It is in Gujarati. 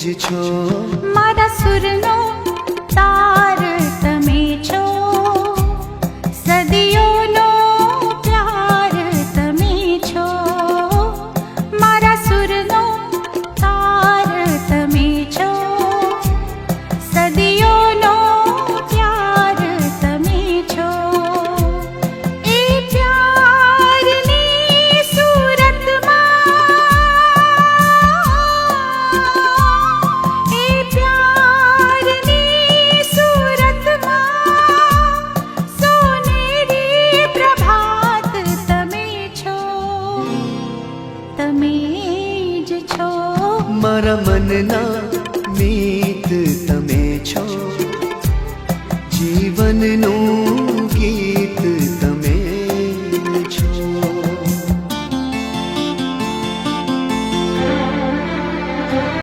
જ છો? મારા સુરનો તાર તમે છો. સદીઓનો તમે જ છો મારા મનના મીત તમે છો. જીવનનો